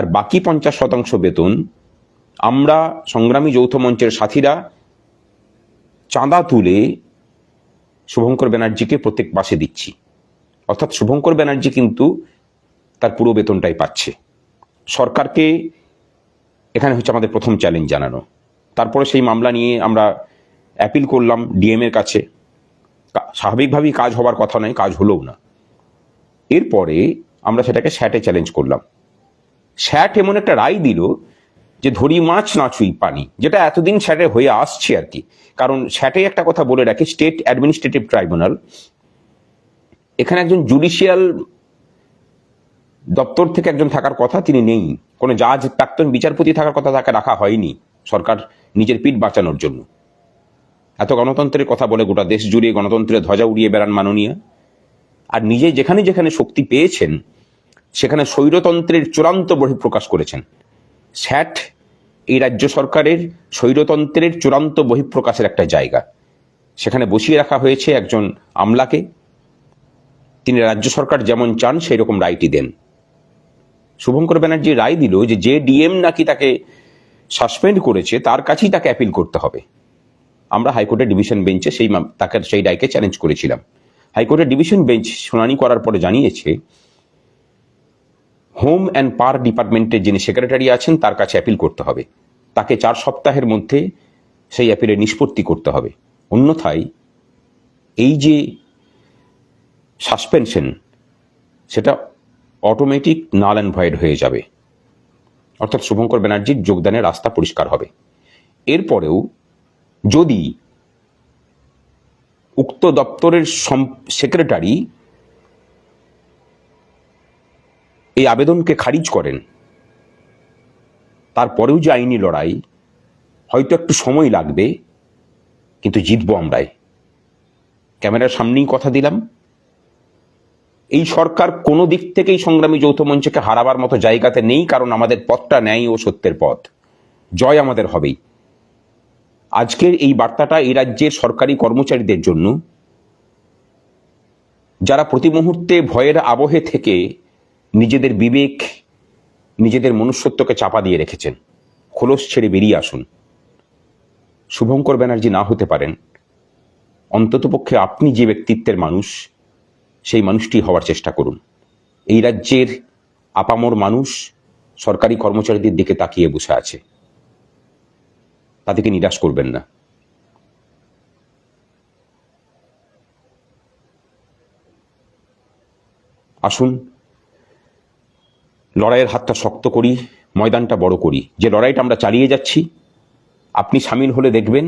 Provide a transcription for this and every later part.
আর বাকি পঞ্চাশ শতাংশ বেতন, আমরা সংগ্রামী যৌথ মঞ্চের সাথীরা চাঁদা তুলে শুভঙ্কর ব্যানার্জিকে প্রত্যেক মাসে দিচ্ছি। অর্থাৎ শুভঙ্কর ব্যানার্জি কিন্তু তার পুরো বেতনটাই পাচ্ছে। সরকারকে এখানে হচ্ছে আমাদের প্রথম চ্যালেঞ্জ জানানো। তারপরে সেই মামলা নিয়ে আমরা অ্যাপিল করলাম ডিএম এর কাছে। স্বাভাবিকভাবেই কাজ হবার কথা নয়, কাজ হলোও না। এরপরে আমরা সেটাকে স্যাটে চ্যালেঞ্জ করলাম। স্যাট এমন একটা রায় দিল যে ধরি মাছ না ছুঁই পানি, যেটা এতদিন স্যাটে হয়ে আসছে আর কি। কারণ স্যাটে একটা কথা বলে রাখে, স্টেট অ্যাডমিনিস্ট্রেটিভ ট্রাইব্যুনাল, এখানে একজন জুডিশিয়াল দপ্তর থেকে একজন থাকার কথা তিনি নেই। কোনো জাজ, প্রাক্তন বিচারপতি থাকার কথা তাকে রাখা হয়নি সরকার নিজের পিঠ বাঁচানোর জন্য। এত গণতন্ত্রের কথা বলে গোটা দেশ জুড়ে গণতন্ত্রের ধ্বজা উড়িয়ে বেড়ান মাননীয়। আর নিজে যেখানে যেখানে শক্তি পেয়েছেন সেখানে স্বৈরতন্ত্রের চূড়ান্ত বহিঃপ্রকাশ করেছেন। স্যাট এই রাজ্য সরকারের স্বৈরতন্ত্রের চূড়ান্ত বহিঃপ্রকাশের একটা জায়গা। সেখানে বসিয়ে রাখা হয়েছে একজন আমলাকে। তিনি রাজ্য সরকার যেমন চান সেই রকম রায়টি দেন। শুভঙ্কর ব্যানার্জি রায় দিল যে যে ডিএম নাকি তাকে সাসপেন্ড করেছে, তার কাছেই তাকে অ্যাপিল করতে হবে। আমরা হাইকোর্টের ডিভিশন বেঞ্চে সেই তাকে সেই রায়কে চ্যালেঞ্জ করেছিলাম। হাইকোর্টের ডিভিশন বেঞ্চ শুনানি করার পরে জানিয়েছে হোম অ্যান্ড পার ডিপার্টমেন্টের যিনি সেক্রেটারি আছেন, তার কাছে অ্যাপিল করতে হবে। তাকে চার সপ্তাহের মধ্যে সেই অ্যাপিলের নিষ্পত্তি করতে হবে। অন্যথায় এই যে সাসপেনশন, সেটা অটোমেটিক নাল অ্যান্ড ভয়েড হয়ে যাবে। অর্থাৎ শুভঙ্কর ব্যানার্জির যোগদানের রাস্তা পরিষ্কার হবে। এরপরেও যদি উক্ত দপ্তরের সেক্রেটারি এই আবেদনকে খারিজ করেন। তারপরেও যে আইনি লড়াই, হয়তো একটু সময় লাগবে, কিন্তু জিতবো আমরাই। ক্যামেরার সামনেই কথা দিলাম। এই সরকার কোনো দিক থেকেই সংগ্রামী যৌথ মঞ্চকে হারাবার মতো জায়গাতে নেই, কারণ আমাদের পথটা ন্যায় ও সত্যের পথ। জয় আমাদের হবেই। আজকের এই বার্তাটা এই রাজ্যের সরকারি কর্মচারীদের জন্য। যারা প্রতি মুহূর্তে ভয়ের আবহে থেকে নিজেদের বিবেক, নিজেদের মনুষ্যত্বকে চাপা দিয়ে রেখেছেন। খোলস ছেড়ে বেরিয়ে আসুন। শুভঙ্কর ব্যানার্জি না হতে পারেন। অন্ততপক্ষে আপনি যে ব্যক্তিত্বের মানুষ, সেই মানুষটি হওয়ার চেষ্টা করুন। এই রাজ্যের আপামর মানুষ সরকারি কর্মচারীদের দিকে তাকিয়ে বসে আছে। তাদেরকে নিরাশ করবেন না। আসুন লড়াইয়ের হাতটা শক্ত করি, ময়দানটা বড় করি। যে লড়াইটা আমরা চালিয়ে যাচ্ছি, আপনি সামিল হলে দেখবেন,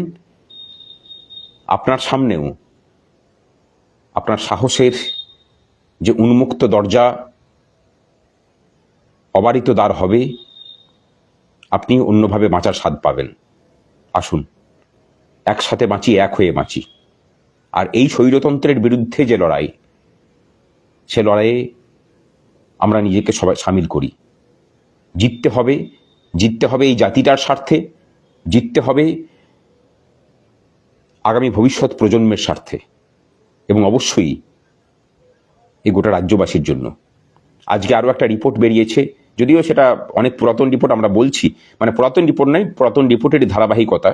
আপনার সামনেও আপনার সাহসের যে উন্মুক্ত দরজা অবারিত দ্বার হবে, আপনি অন্যভাবে বাঁচার স্বাদ পাবেন। আসুন, একসাথে বাঁচি, এক হয়ে বাঁচি। আর এই স্বৈরতন্ত্রের বিরুদ্ধে যে লড়াই, সে লড়াইয়ে আমরা নিজেকে সবাই সামিল করি। জিততে হবে জিততে হবে এই জাতিটার স্বার্থে, জিততে হবে আগামী ভবিষ্যৎ প্রজন্মের স্বার্থে এবং অবশ্যই এই গোটা রাজ্যবাসীর জন্য। আজকে আরও একটা রিপোর্ট বেরিয়েছে, যদিও সেটা অনেক পুরাতন রিপোর্ট আমরা বলছি মানে পুরাতন রিপোর্ট নয়, পুরাতন রিপোর্টেরই ধারাবাহিকতা।